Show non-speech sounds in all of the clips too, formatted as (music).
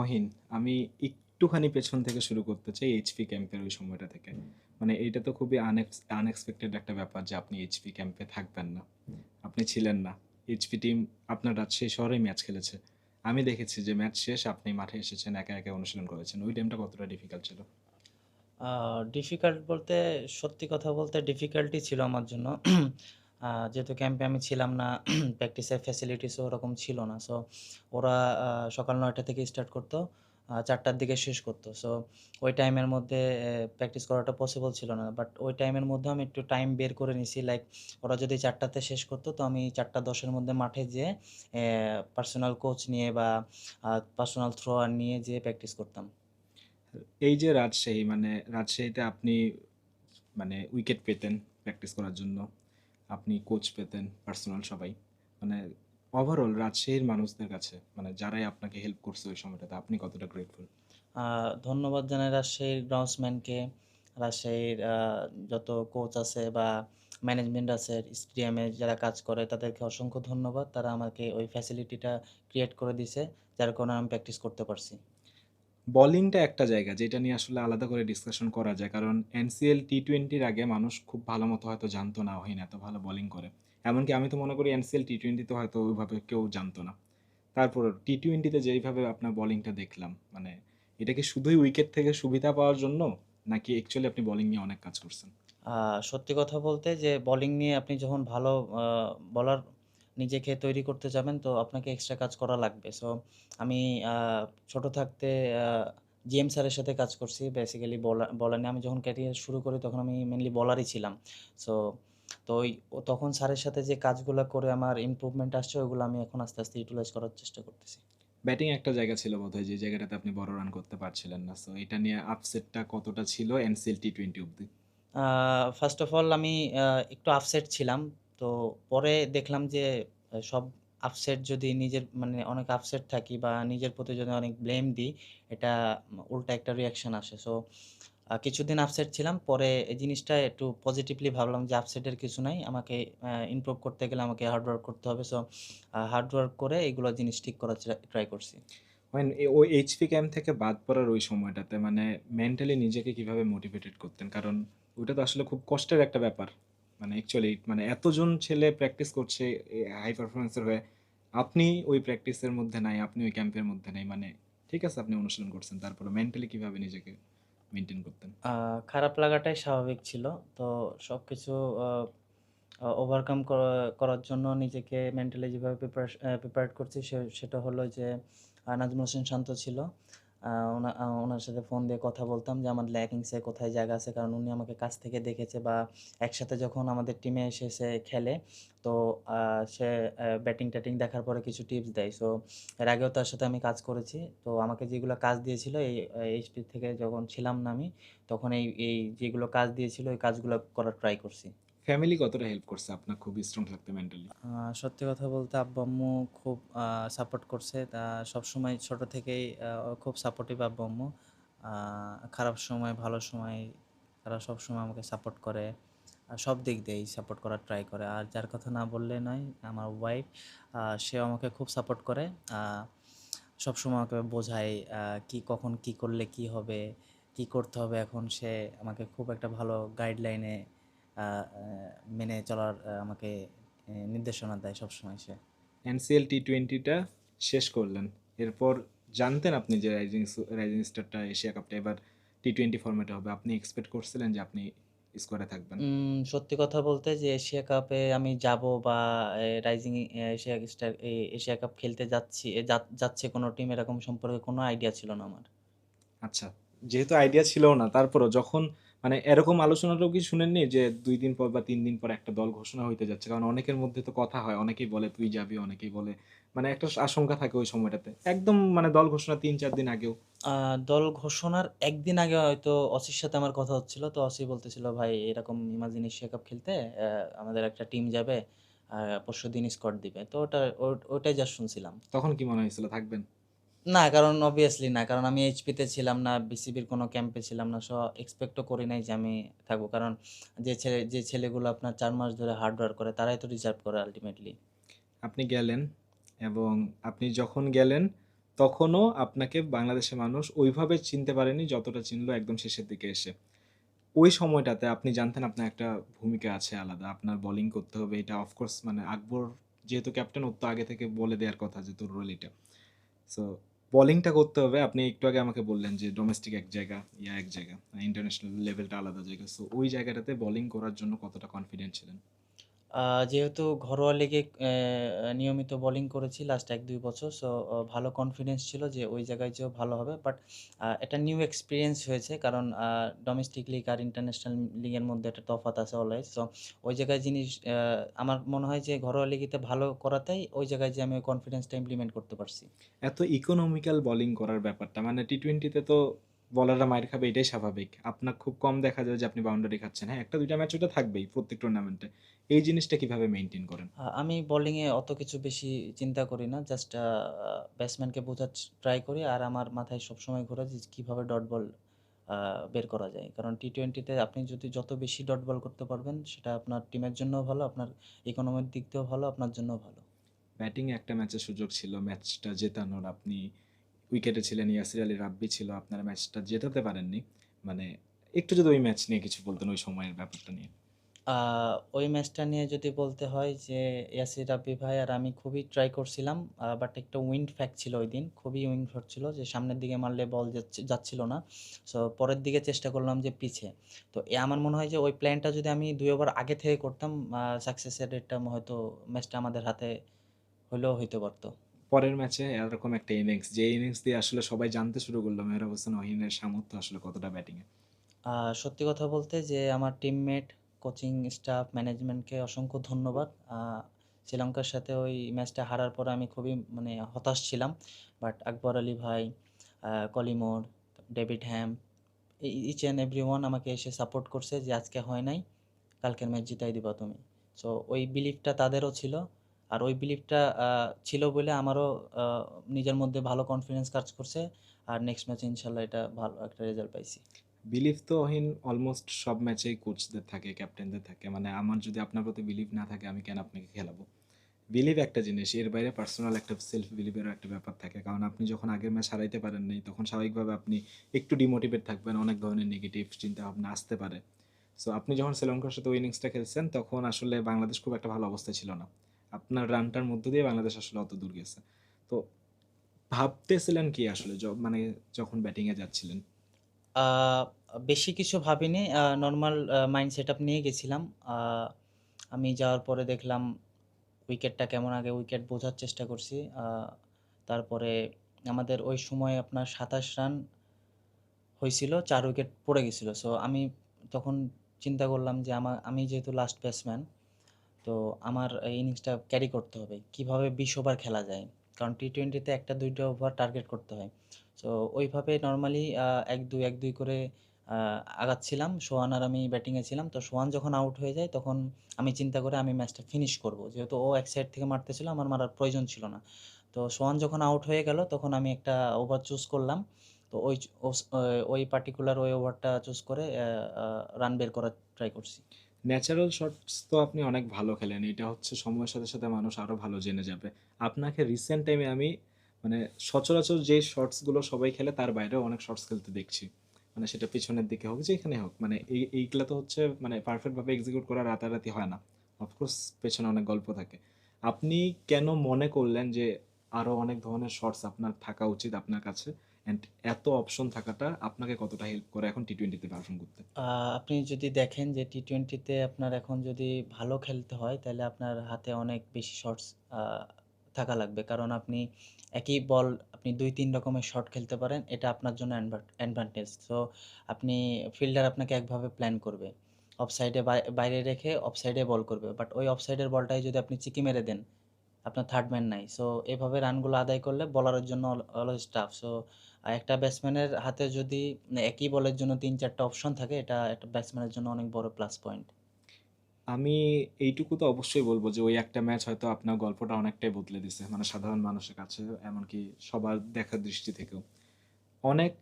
অহিন। আমি একটুখানি পেছন থেকে শুরু করতে চাই এইচপি ক্যাম্পের ওই সময়টা থেকে। মানে এটা তো খুবই আনএক্সপেক্টেড একটা ব্যাপার যে আপনি এইচপি ক্যাম্পে থাকবেন না। আপনি ছিলেন না। এইচপি টিম আপনার রাজশাহী শহরেই ম্যাচ খেলেছে। আমি দেখেছি যে ম্যাচ শেষ, আপনি মাঠে এসেছেন, একা একা অনুশীলন করেছেন। ওই টাইমটা কতটা ডিফিকাল্ট ছিল? ডিফিকাল্ট বলতে, সত্যি কথা বলতে ডিফিকাল্টই ছিল আমার জন্য। যেহেতু ক্যাম্পে আমি ছিলাম না (clears throat) প্র্যাকটিসের ফ্যাসিলিটিসও ওরকম ছিল না। সো ওরা সকাল নয়টা থেকে স্টার্ট করতো চারটার দিকে শেষ করতো। সো ওই টাইমের মধ্যে প্র্যাকটিস করাটা পসিবল ছিল না। বাট ওই টাইমের মধ্যে আমি একটু টাইম বের করে নিছি লাইক ওরা যদি চারটাতে শেষ করতো, তো আমি চারটা দশের মধ্যে মাঠে যেয়ে পার্সোনাল কোচ নিয়ে বা পার্সোনাল থ্রোয়ার নিয়ে যেয়ে প্র্যাকটিস করতাম। এই যে রাজশাহী মানে রাজশাহীতে আপনি মানে উইকেট পেতেন প্র্যাকটিস করার জন্য। আপনি কোচ পেতেন পার্সোনাল সবাই। মানে ওভারঅল রাজশাহীর মানুষদের কাছে মানে যারাই আপনাকে হেল্প করছে ওই সময়টাতে, আপনি কতটা গ্রেটফুল ধন্যবাদ জানাই রাজশাহীর গ্রাউন্ডসম্যানকে রাজশাহীর যত কোচ আছে বা ম্যানেজমেন্ট আছে স্টেডিয়ামে যারা কাজ করে, তাদেরকে অসংখ্য ধন্যবাদ। তারা আমাকে ওই ফ্যাসিলিটিটা ক্রিয়েট করে দিছে যার কারণে আমি প্র্যাকটিস করতে পারছি। বোলিংটা একটা জায়গা, যেটা নিয়ে আসলে আলাদা করে ডিসকাশন করা যায়। কারণ এনসিএল টি টোয়েন্টির আগে মানুষ খুব ভালো মতো হয়তো জানতো না ওহিন এত ভালো বোলিং করে। এমনকি আমি তো মনে করি এনসিএল টি টোয়েন্টিতে হয়তো ওইভাবে কেউ জানতো না। তারপর টি টোয়েন্টিতে যেইভাবে আপনার বোলিংটা দেখলাম মানে এটা কি শুধুই উইকেট থেকে সুবিধা পাওয়ার জন্য, নাকি অ্যাকচুয়ালি আপনি বোলিং নিয়ে অনেক কাজ করছেন? সত্যি কথা বলতে যে বোলিং নিয়ে আপনি যখন ভালো বলার নিজেকে তৈরি করতে যাবেন তো আপনাকে এক্সট্রা কাজ করা লাগবে। সো আমি ছোট থাকতে জিএম স্যারের সাথে কাজ করছি। বেসিক্যালি বলার বলার নিয়ে আমি যখন ক্যারিয়ার শুরু করি তখন আমি মেনলি বলারই ছিলাম। সো তো ওই তখন স্যারের সাথে যে কাজগুলো করে আমার ইম্প্রুভমেন্ট আসছে ওইগুলো আমি এখন আস্তে আস্তে ইউটিলাইজ করার চেষ্টা করতেছি। ব্যাটিং একটা জায়গা ছিল বোধহয় যে জায়গাটাতে আপনি বড় রান করতে পারছিলেন না। সো এটা নিয়ে আপসেটটা কতটা ছিল এনসিএল টি টোয়েন্টি অব্দি ফার্স্ট অফ অল আমি একটু আপসেট ছিলাম। তো পরে দেখলাম যে সব আপসেট যদি নিজের মানে অনেক আপসেট থাকি বা নিজের প্রতি যদি অনেক ব্লেম দিই, এটা উল্টা একটা রিয়াকশন আসে। সো কিছুদিন আপসেট ছিলাম, পরে এই জিনিসটা একটু পজিটিভলি ভাবলাম যে আপসেটের কিছু নাই, আমাকে ইমপ্রুভ করতে গেলে আমাকে হার্ডওয়ার্ক করতে হবে। সো হার্ড ওয়ার্ক করে এগুলো জিনিস ঠিক করার ট্রাই করছি। ওয়েন ওই এইচপি ক্যাম্প থেকে বাদ পড়ার ওই সময়টাতে মানে মেন্টালি নিজেকে কীভাবে মোটিভেটেড করতেন? কারণ ওটা তো আসলে খুব কষ্টের একটা ব্যাপার। মানে অ্যাকচুয়ালি মানে এতজন ছেলে প্র্যাকটিস করছে হাই পারফরমেন্সের হয়ে, আপনি ওই প্র্যাকটিসের মধ্যে নাই, আপনি ওই ক্যাম্পের মধ্যে নাই মানে ঠিক আছে আপনি অনুশীলন করছেন, তারপরে মেন্টালি কীভাবে নিজেকে মেনটেন করতেন? খারাপ লাগাটাই স্বাভাবিক ছিল, তো সব কিছু ওভারকাম করার জন্য নিজেকে মেন্টালি যেভাবে প্রিপেয়ার করছি সেটা হলো যে নাজমুল হোসেন শান্ত ছিল ওনার সাথে ফোন দিয়ে কথা বলতাম যে আমার ল্যাকিংসে কোথায় জায়গা আছে, কারণ উনি আমাকে কাছ থেকে দেখেছে বা একসাথে যখন আমাদের টিমে এসে সে খেলে, তো সে ব্যাটিং ট্যাটিং দেখার পরে কিছু টিপস দেয়। সো এর আগেও তার সাথে আমি কাজ করেছি। তো, আমাকে যেগুলো কাজ দিয়েছিল, এই এইচপি থেকে যখন ছিলাম না আমি, তখন এই এই যেগুলো কাজ দিয়েছিল এই কাজগুলো করার ট্রাই করছি। ফ্যামিলি কতটা হেল্প করছে? আপনার খুব স্ট্রং থাকতে মেন্টালি সত্যি কথা বলতে আব্বু আম্মু খুব সাপোর্ট করছে। তা সবসময় ছোট থেকেই খুব সাপোর্টিভ আব্বু আম্মু। খারাপ সময়, ভালো সময়, তারা সবসময় আমাকে সাপোর্ট করে। আর সব দিক দিয়েই সাপোর্ট করার ট্রাই করে। আর যার কথা না বললে নয়, আমার ওয়াইফ সেও আমাকে খুব সাপোর্ট করে। সবসময় আমাকে বোঝায় কি কখন কি করলে কি হবে, কি করতে হবে এখন সে আমাকে খুব একটা ভালো গাইডলাইনে মেনে চলার আমাকে নির্দেশনা দেয় সবসময় সে। এনসিএল টি টোয়েন্টিটা শেষ করলেন। এরপর জানতেন আপনি যে রাইজিং রাইজিং স্টারটা এশিয়া কাপটা এবার টি টোয়েন্টি ফর্মেটে হবে। আপনি এক্সপেক্ট করছিলেন যে আপনি স্কোয়ারে থাকবেন? সত্যি কথা বলতে যে এশিয়া কাপে আমি যাব বা rising Asia star Asia cup খেলতে যাচ্ছি যাচ্ছে কোনো টিম এরকম সম্পর্কে কোনো আইডিয়া ছিল না আমার। আচ্ছা যেহেতু আইডিয়া ছিল না তারপরও যখন মানে এরকম আলোচনাটাও কি শুনেননি যে দুই দিন পর বা তিন দিন পর একটা দল ঘোষণা হইতে যাচ্ছে? কারণ অনেকের মধ্যে তো কথা হয় অনেকেই বলে তুই যাবি অনেকেই বলে মানে একটা আশঙ্কা থাকে ওই সময়টাতে। একদম মানে দল ঘোষণা তিন চার দিন আগেও। দল ঘোষণার একদিন আগে হয়তো অসির সাথে আমার কথা হচ্ছিল তো অসি বলতেছিল ভাই এরকম ইমাজিন এশিয়া কাপ খেলতে আমাদের একটা টিম যাবে পরশু দিন স্কট দিবে। তো ওটা ওটাই যা শুনছিলাম। তখন কি মনে হয়েছিল? থাকবেন? না, কারণ অবভিয়াসলি না, কারণ আমি এইচপিতে ছিলাম না বিসিবির কোনো ক্যাম্পে ছিলাম না সো এক্সপেক্টও করি নাই যে আমি থাকব কারণ যে ছেলে, যে ছেলেগুলো আপনার চার মাস ধরে হার্ড ওয়ার্ক করে, তারাই তো রিজার্ভ করে আলটিমেটলি আপনি গেলেন এবং আপনি যখন গেলেন, তখনও আপনাকে বাংলাদেশের মানুষ ওইভাবে চিনতে পারেনি যতটা চিনলো একদম শেষের দিকে এসে। ওই সময়টাতে আপনি জানতেন আপনার একটা ভূমিকা আছে আলাদা। আপনার বোলিং করতে হবে, এটা অফকোর্স মানে আকবর যেহেতু ক্যাপ্টেন ওর তো আগে থেকে বলে দেওয়ার কথা যে তোর রোল এটা। সো বোলিংটা করতে হবে। আপনি একটু আগে আমাকে বললেন যে ডোমেস্টিক এক জায়গা, ইয়া এক জায়গা, ইন্টারন্যাশনাল লেভেলটা আলাদা জায়গা। সো ওই জায়গাটাতে বলিং করার জন্য কতটা কনফিডেন্ট ছিলেন? যেহেতু ঘরোয়া লিগে নিয়মিত বোলিং করেছি লাস্ট ১-২ বছর। সো ভালো কনফিডেন্স ছিল যে ওই জায়গায় যেয়েও ভালো হবে। বাট এটা নিউ এক্সপেরিয়েন্স হয়েছে। কারণ ডোমেস্টিক লিগ আর ইন্টারন্যাশনাল লিগের মধ্যে একটা তফাৎ আছে অলওয়েজ। সো ওই জায়গায় জিনিস আমার মনে হয় যে ঘরোয়া লিগেতে ভালো করাতেই ওই জায়গায় যেয়ে আমি ওই কনফিডেন্সটা ইমপ্লিমেন্ট করতে পারছি। এত ইকোনমিক্যাল বোলিং করার ব্যাপারটা মানে টি-টোয়েন্টিতে তো বোলাররা মাইর খাবে এটাই স্বাভাবিক। আপনার খুব কম দেখা যায় যে আপনি বাউন্ডারি খাচ্ছেন। হ্যাঁ, ১ টা ২ টা ম্যাচ ওটা থাকবেই প্রত্যেক টুর্নামেন্টে। এই জিনিসটা কীভাবে মেইনটেইন করেন? আমি বোলিংয়ে অত কিছু বেশি চিন্তা করি না। জাস্ট ব্যাটসম্যানকে বোঝার ট্রাই করি। আর আমার মাথায় সবসময় ঘোরে যে কীভাবে ডট বল বের করা যায়। কারণ টি-টোয়েন্টি তে আপনি যদি যত বেশি ডট বল করতে পারবেন সেটা আপনার টিমের জন্যও ভালো, আপনার ইকোনমির দিক দিয়েও ভালো, আপনার জন্যও ভালো। ব্যাটিং এ একটা ম্যাচের সুযোগ ছিল ম্যাচটা জেতানোর। আপনি উইকেটে ছিলেন, ইয়াসির আলী রাব্বি ছিল। আপনারা ম্যাচটা জেতাতে পারেননি। মানে একটু যদি ওই ম্যাচ নিয়ে কিছু বলতেন ওই সময়ের ব্যাপারটা নিয়ে। ওই ম্যাচটা নিয়ে যদি বলতে হয় যে ইয়াসির রাব্বি ভাই আর আমি খুবই ট্রাই করছিলাম। বাট একটা উইন্ড ফ্যাক্ট ছিল ওই দিন খুবই উইন্ড ছিল যে সামনের দিকে মারলে বল যাচ্ছি যাচ্ছিল না। সো পরের দিকে চেষ্টা করলাম যে পিছে। তো এ আমার মনে হয় যে ওই প্ল্যানটা যদি আমি ২ ওভার আগে থেকে করতাম সাকসেসের রেটটা হয়তো ম্যাচটা আমাদের হাতে হলেও হইতে পারত। পরের ম্যাচে এরকম একটা ইনিংস যে ইনিংস দিয়ে আসলে সবাই জানতে শুরু করল মেহরাব হোসেন ওহিনের সামর্থ্য আসলে কতটা ব্যাটিংয়ে। সত্যি কথা বলতে যে আমার টিমমেট, কোচিং স্টাফ, ম্যানেজমেন্টকে অসংখ্য ধন্যবাদ। শ্রীলঙ্কার সাথে ওই ম্যাচটা হারার পরে আমি খুবই মানে হতাশ ছিলাম। বাট আকবর আলী ভাই, Kalimur, David Ham each and everyone আমাকে এসে সাপোর্ট করছে যে আজকে হয় নাই, কালকের ম্যাচ জিতাই দিবা তুমি। সো ওই বিলিভটা তাদেরও ছিল। আর ওই বিলিভটা ছিল বলে আমারও নিজের মধ্যে ভালো কনফিডেন্স কাজ করছে। আর নেক্সট ম্যাচে ইনশাল্লাহ এটা ভালো একটা রেজাল্ট পাইছি। বিলিভ তো অহিন অলমোস্ট সব ম্যাচেই কোচদের থাকে, ক্যাপ্টেনদের থাকে। মানে আমার যদি আপনার প্রতি বিলিভ না থাকে আমি কেন আপনাকে খেলাবো? বিলিভ একটা জিনিস। এর বাইরে পার্সোনাল একটা সেলফ বিলিভেরও একটা ব্যাপার থাকে। কারণ আপনি যখন আগের ম্যাচ হারাইতে পারেন নাই তখন স্বাভাবিকভাবে আপনি একটু ডিমোটিভেট থাকবেন। অনেক ধরনের নেগেটিভ চিন্তাভাবনা আসতে পারে। সো আপনি যখন শ্রীলঙ্কার সাথে ওই ইনিংসটা খেলছেন তখন আসলে বাংলাদেশ খুব একটা ভালো অবস্থায় ছিল না। আপনার রানটার মধ্য দিয়ে বাংলাদেশ আসলে অত দূর গেছে। তো ভাবতেছিলেন কি আসলে মানে যখন ব্যাটিং এ যাচ্ছিলেন? বেশি কিছু ভাবিনি। নরমাল মাইন্ড সেটআপ নিয়ে গেছিলাম। আমি যাওয়ার পরে দেখলাম উইকেটটা কেমন আগে উইকেট বোঝার চেষ্টা করছি। তারপরে আমাদের ওই সময় আপনার ২৭ রান হয়েছিল চার উইকেট পড়ে গেছিল। সো আমি তখন চিন্তা করলাম যে আমা আমি যেহেতু লাস্ট ব্যাটসম্যান, তো আমার ইনিংসটা ক্যারি করতে হবে। কীভাবে ২০ ওভার খেলা যায়। কারণ টি টোয়েন্টিতে একটা ১ টা ২ টা ওভার টার্গেট করতে হয়। সো ওইভাবে নরমালি আ ১-২, ১-২ করে আগাচ্ছিলাম। সোহান আর আমি ব্যাটিংয়ে ছিলাম। তো সোহান যখন আউট হয়ে যায় তখন আমি চিন্তা করে আমি ম্যাচটা ফিনিশ করব। যেহেতু ও এক সাইড থেকে মারতেছিল আমার মারার প্রয়োজন ছিল না। তো সোহান যখন আউট হয়ে গেল তখন আমি একটা ওভার চুজ করলাম। তো ওই ওই পার্টিকুলার ওই ওভারটা চুজ করে রান বের করার ট্রাই করছি। ন্যাচারাল শটস তো আপনি অনেক ভালো খেলেন। এটা হচ্ছে সময়ের সাথে, সাথে মানুষ আরও ভালো জেনে যাবে। আপনাকে রিসেন্ট টাইমে আমি মানে সচরাচর যে শটসগুলো সবাই খেলে তার বাইরেও অনেক শটস খেলতে দেখছি। মানে সেটা পিছনের দিকে হোক, যেখানে হোক। মানে এই এইগুলা তো হচ্ছে মানে পারফেক্টভাবে এক্সিকিউট করা রাতারাতি হয় না। অফকোর্স পেছনে অনেক গল্প থাকে। আপনি কেন মনে করলেন যে আরও অনেক ধরনের শর্টস আপনার থাকা উচিত আপনার কাছে? অ্যান্ড এত অপশন থাকাটা আপনাকে কতটা হেল্প করে এখন টি টোয়েন্টিতে পারফর্ম করতে? আপনি যদি দেখেন যে টি টোয়েন্টিতে আপনার এখন যদি ভালো খেলতে হয় তাহলে আপনার হাতে অনেক বেশি শর্টস থাকা লাগবে। কারণ আপনি একই বল আপনি ২-৩ রকমের শট খেলতে পারেন। এটা আপনার জন্য অ্যাডভান্টেজ। সো আপনি ফিল্ডার আপনাকে একভাবে প্ল্যান করবে। অফ সাইডে বাইরে রেখে অফ সাইডে বল করবে। বাট ওই অফ সাইডের বলটাই যদি আপনি চিকি মেরে দেন, আপনার থার্ড ম্যান নাই। সো এভাবে রানগুলো আদায় করলে বলারের জন্য অল অলওয়েজ টাফ। সো একটা ব্যাটসম্যানের হাতে যদি একই বলের জন্য ৩-৪ টা অপশন থাকে, এটা একটা ব্যাটসম্যানের জন্য অনেক বড় প্লাস পয়েন্ট। আমি এইটুকু তো অবশ্যই বলব যে, ওই একটা ম্যাচ হয়তো আপনার গল্পটা অনেকটাই বদলে দিছে। মানে সাধারণ মানুষের কাছে, এমনকি সবার দেখার দৃষ্টি থেকেও। অনেক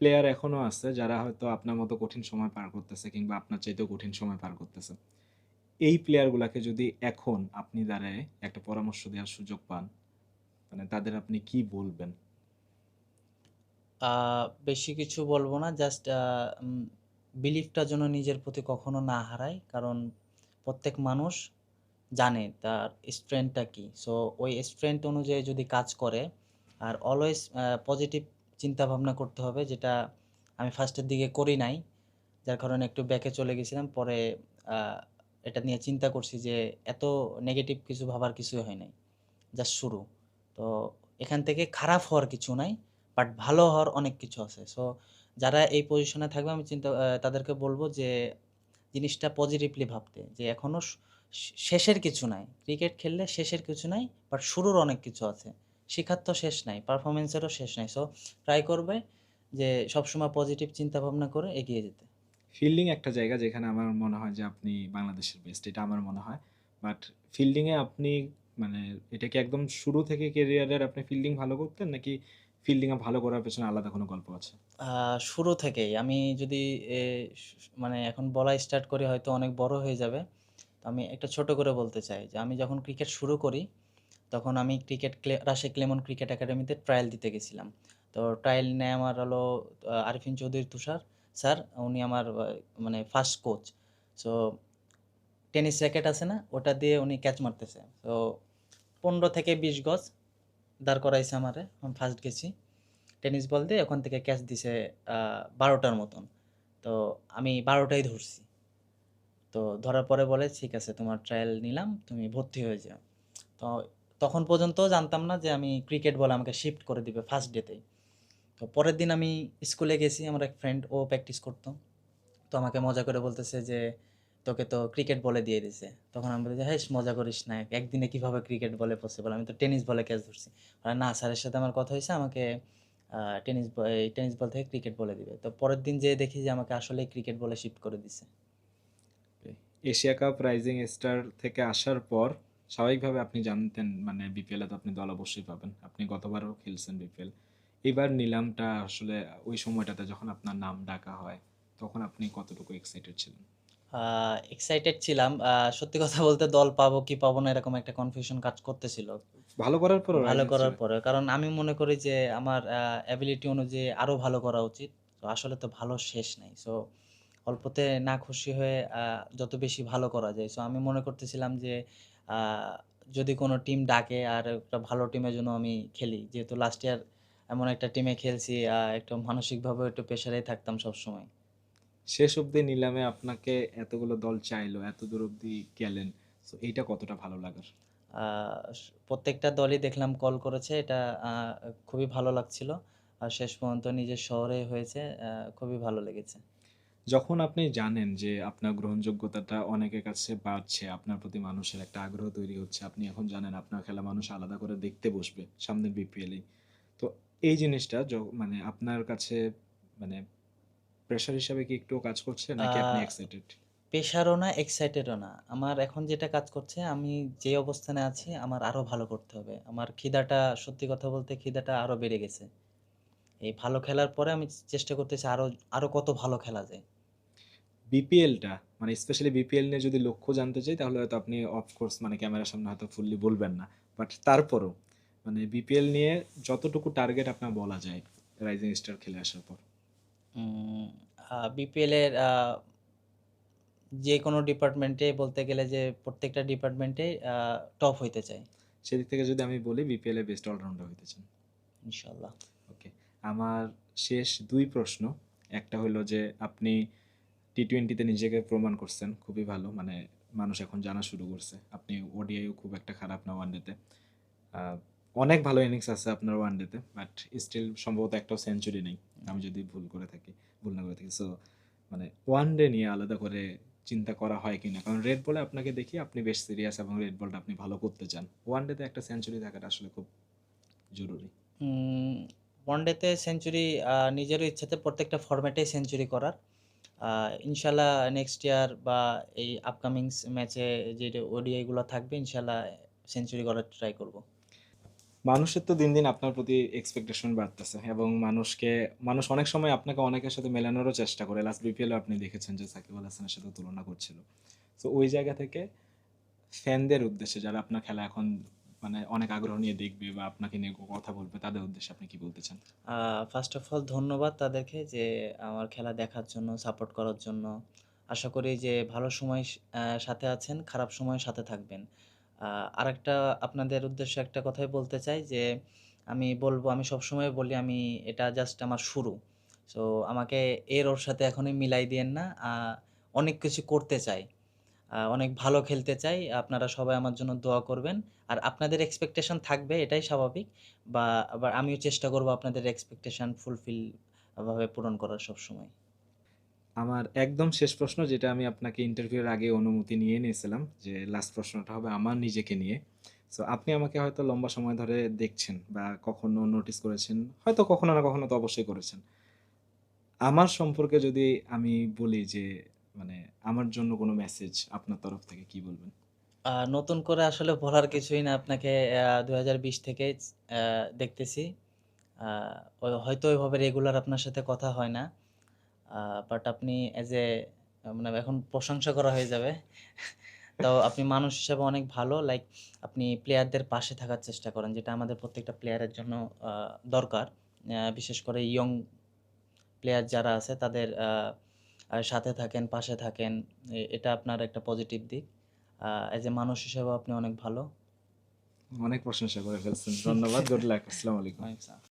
প্লেয়ার এখনও আছে যারা হয়তো আপনার মতো কঠিন সময় পার করতেছে কিংবা আপনার চাইতেও কঠিন সময় পার করতেছে। এই প্লেয়ার গুলাকে যদি এখন আপনি দাঁড়ায়ে একটা পরামর্শ দেওয়ার সুযোগ পান, মানে তাদের আপনি কি বলবেন? বেশি কিছু বলব না। জাস্ট বিলিভটা যেন নিজের প্রতি কখনো না হারায়। কারণ প্রত্যেক মানুষ জানে তার স্ট্রেংথটা কি। সো ওই স্ট্রেংথ অনুযায়ী যদি কাজ করে আর অলওয়েজ পজিটিভ চিন্তা ভাবনা করতে হবে যেটা আমি ফার্স্টের দিকে করি নাই। যার কারণে একটু ব্যাকে চলে গেছিলাম। পরে এটা নিয়ে চিন্তা করছি যে এত নেগেটিভ কিছু ভাবার কিছুই হয় নাই। জাস্ট শুরু। তো এখান থেকে খারাপ হওয়ার কিছু নাই। বাট ভালো হওয়ার অনেক কিছু আছে। সো যারা এই পজিশনে থাকবে, আমি চিন্তা তাদেরকে বলব যে জিনিসটা পজিটিভলি ভাবতে। যে এখনও স শে, শেষের কিছু নাই। ক্রিকেট খেললে শেষের কিছু নাই। বাট শুরুর অনেক কিছু আছে। শিখার তো শেষ নাই। পারফরমেন্সেরও শেষ নাই। সো ট্রাই করবে যে সবসময় পজিটিভ চিন্তাভাবনা করে এগিয়ে যেতে। ফিল্ডিং একটা জায়গা যেখানে আমার মনে হয় যে আপনি বাংলাদেশের বেস্ট এটা আমার মনে হয়। বাট ফিল্ডিংয়ে আপনি মানে এটা কি একদম শুরু থেকে কেরিয়ারের আপনি ফিল্ডিং ভালো করতেন, নাকি ফিল্ডিংয়ে ভালো করার পেছনে আলাদা কোনো গল্প আছে? শুরু থেকেই আমি যদি মানে এখন বলা স্টার্ট করি, হয়তো অনেক বড় হয়ে যাবে। তো আমি একটা ছোট করে বলতে চাই যে, আমি যখন ক্রিকেট শুরু করি, তখন আমি ক্রিকেট রাজশাহী ক্লেমন ক্রিকেট একাডেমিতে ট্রায়াল দিতে গেছিলাম। তো ট্রায়াল নেয় আমার হলো আরিফিন চৌধুরী তুষার স্যার উনি আমার মানে first coach. So tennis racket আছে না? ওটা দিয়ে উনি ক্যাচ মারতেছে। তো ১৫ থেকে ২০ গজ দাঁড় করাইছে আমারে। আমি ফার্স্ট গেছি। টেনিস বল দিয়ে ওখান থেকে ক্যাচ দিছে বারোটার মতন। তো আমি বারোটাই ধরছি। তো ধরার পরে বলে, "ঠিক আছে তোমার ট্রায়াল নিলাম। তুমি ভর্তি হয়ে যাও।" তো তখন পর্যন্ত জানতাম না যে আমি ক্রিকেট বলে আমাকে শিফট করে দিবে ফার্স্ট ডে তেই। তো পরের দিন আমি স্কুলে গেছি। আমার এক ফ্রেন্ড ও প্র্যাকটিস করত। তো আমাকে মজা করে বলতেছে যে, "তোকে তো ক্রিকেট বলে দিয়ে দিছে।" তখন আমি বলি যে, "হেস মজা করিস না। একদিনে কীভাবে ক্রিকেট বলে পসিবল? আমি তো টেনিস বলে ক্যাচ ধরছি।" "না স্যারের সাথে আমার কথা হয়েছে আমাকে টেনিস টেনিস বল থেকে ক্রিকেট বলে দিবে।" তো পরের দিন যেয়ে দেখি যে আমাকে আসলেই ক্রিকেট বলে শিফট করে দিছে। এশিয়া কাপ রাইজিং স্টার থেকে আসার পর স্বাভাবিকভাবে আপনি জানতেন মানে বিপিএল তো আপনি দল অবশ্যই পাবেন। আপনি গতবারও খেলছেন বিপিএল। এবার নিলামটা আসলে ওই সময়টাতে যখন আপনার নাম ডাকা হয়, তখন আপনি কতটুকু এক্সাইটেড ছিলেন? এক্সাইটেড ছিলাম। সত্যি কথা বলতে দল পাবো কি পাবো না এরকম একটা কনফিউশন কাজ করতেছিল। ভালো করার পরও ভালো করার পরে। কারণ আমি মনে করি যে আমার আ এবিলিটি অনুযায়ী আরও ভালো করা উচিত। তো আসলে তো ভালো শেষ নাই। সো অল্পতে না খুশি হয়ে যত বেশি ভালো করা যায়। সো আমি মনে করতেছিলাম যে যদি কোনো টিম ডাকে আর একটা ভালো টিমের জন্য আমি খেলি। যেহেতু লাস্ট ইয়ার এমন একটা টিমে খেলছি একটু মানসিকভাবেও একটু প্রেশারেই থাকতাম সবসময়। শেষ অবধি নিলামে আপনাকে এতগুলো দল চাইলো, এত দূর অবধি গেলেন। সো এইটা কতটা ভালো লাগার? প্রত্যেকটা দলই দেখলাম কল করেছে। এটা খুবই ভালো লাগছিল। আর শেষ পর্যন্ত নিজের শহরে হয়েছে। খুবই ভালো লেগেছে। যখন আপনি জানেন যে আপনার গ্রহণযোগ্যতাটা অনেকের কাছে বাড়ছে, আপনার প্রতি মানুষের একটা আগ্রহ তৈরি হচ্ছে। আপনি এখন জানেন আপনার খেলা মানুষ আলাদা করে দেখতে বসবে সামনে বিপিএলেই। এই জিনিসটা য মানে আপনার কাছে মানে প্রেশার হিসাবে কি একটুও কাজ করছে নাকি আপনি এক্সাইটেড? প্রেশারও না, এক্সাইটেডও না। আমার এখন যেটা কাজ করছে আমি যে অবস্থানে আছি আমার আরও ভালো করতে হবে। আমার খিদাটা সত্যি কথা বলতে খিদাটা আরও বেড়ে গেছে। এই ভালো খেলার পরে আমি চেষ্টা করতেছি আরও, আরও কত ভালো খেলা যায়। বিপিএলটা মানে স্পেশালি বিপিএল নিয়ে যদি লক্ষ্য জানতে চাই তাহলে হয়তো আপনি অফ কোর্স মানে ক্যামেরার সামনে হয়তো ফুললি বলবেন না। বাট তারপরও মানে বিপিএল নিয়ে যতটুকু টার্গেট আপনার বলা যায় রাইজিং স্টার খেলে আসার পর? উম আ বিপিএল এর আ যেকোনো ডিপার্টমেন্টে বলতে গেলে যে প্রত্যেকটা ডিপার্টমেন্টে টপ হইতে চাই। সেদিক থেকে যদি আমি বলি বিপিএল বেস্ট অলরাউন্ডার হইতে চান। ইনশাআল্লাহ। ওকে। আমার শেষ দুই প্রশ্ন। একটা হলো যে আপনি টি টোয়েন্টিতে নিজেকে প্রমাণ করছেন। খুবই ভালো। মানে মানুষ এখন জানা শুরু করছে। আপনি ওডিআইও খুব একটা খারাপ না ওয়ানডেতে। অনেক ভালো ইনিংস আছে আপনার ওয়ানডেতে। বাট স্টিল সম্ভবত একটাও সেঞ্চুরি নেই। আমি যদি ভুল করে থাকি, ভুল না করে থাকি। সো মানে ওয়ানডে নিয়ে আলাদা করে চিন্তা করা হয় কিনা? কারণ রেড বলে আপনাকে দেখি আপনি বেশ সিরিয়াস এবং রেড বলটা আপনি ভালো করতে চান। ওয়ানডেতে একটা সেঞ্চুরি থাকাটা আসলে খুব জরুরি। ওয়ানডেতে সেঞ্চুরি আ, নিজেরও ইচ্ছাতে প্রত্যেকটা ফরম্যাটেই সেঞ্চুরি করার। ইনশাল্লাহ নেক্সট ইয়ার বা এই আপকামিংস ম্যাচে যে ওডিআই গুলা থাকবে ইনশাল্লাহ সেঞ্চুরি করার ট্রাই করব। মানুষের তো দিন, দিন আপনার প্রতি এক্সপেকটেশন বাড়তেছে এবং মানুষকে মানুষ অনেক সময় আপনাকে অনেকের সাথে মেলানোরও চেষ্টা করে। লাস্ট বিপিএল আপনি দেখেছেন যে সাকিব আল হাসানের সাথে তুলনা করছিল। সো ওই জায়গা থেকে ফ্যানদের উদ্দেশ্যে যারা আপনার খেলা এখন মানে অনেক আগ্রহ নিয়ে দেখবে বা আপনাকে নিয়ে কথা বলবে তাদের উদ্দেশ্যে আপনি কি বলতে চান? ফার্স্ট অফ অল ধন্যবাদ তাদেরকে যে আমার খেলা দেখার জন্য, সাপোর্ট করার জন্য। আশা করি যে ভালো সময় সাথে আছেন, খারাপ সময় সাথে থাকবেন। আরেকটা আপনাদের উদ্দেশ্যে একটা কথাই বলতে চাই যে, আমি বলব, আমি সবসময় বলি, আমি এটা জাস্ট আমার শুরু। সো আমাকে এর ওর সাথে এখনই মিলাই দিয়েন না। অনেক কিছু করতে চাই। অনেক ভালো খেলতে চাই। আপনারা সবাই আমার জন্য দোয়া করবেন। আর আপনাদের এক্সপেকটেশন থাকবে, এটাই স্বাভাবিক। বা, আবার আমিও চেষ্টা করব আপনাদের এক্সপেকটেশন ফুলফিল ভাবে পূরণ করার সবসময়। আমার একদম শেষ প্রশ্ন যেটা আমি আপনাকে ইন্টারভিউ এর আগে অনুমতি নিয়ে নিয়েছিলাম যে লাস্ট প্রশ্নটা হবে আমার নিজেকে নিয়ে। সো আপনি আমাকে হয়তো লম্বা সময় ধরে দেখছেন বা কখনো নোটিস করেছেন। হয়তো কখনো না কখনো তো অবশ্যই করেছেন। আমার সম্পর্কে যদি আমি বলি যে মানে আমার জন্য কোনো মেসেজ আপনার তরফ থেকে কি বলবেন? নতুন করে আসলে বলার কিছুই না, আপনাকে ২০২০ থেকে দেখতেছি। হয়তো ওইভাবে রেগুলার আপনার সাথে কথা হয় না। বাট আপনি এজ এ মানে এখন প্রশংসা করা হয়ে যাবে। তো আপনি মানুষ হিসেবে অনেক ভালো। লাইক আপনি প্লেয়ারদের পাশে থাকার চেষ্টা করেন। যেটা আমাদের প্রত্যেকটা প্লেয়ারের জন্য দরকার। বিশেষ করে ইয়ং প্লেয়ার যারা আছে তাদের সাথে থাকেন, পাশে থাকেন। এটা আপনার একটা পজিটিভ দিক। এজ এ মানুষ হিসেবেও আপনি অনেক ভালো। অনেক প্রশংসা করে ফেলছেন। ধন্যবাদ। (laughs) Good luck. আসসালামু আলাইকুম।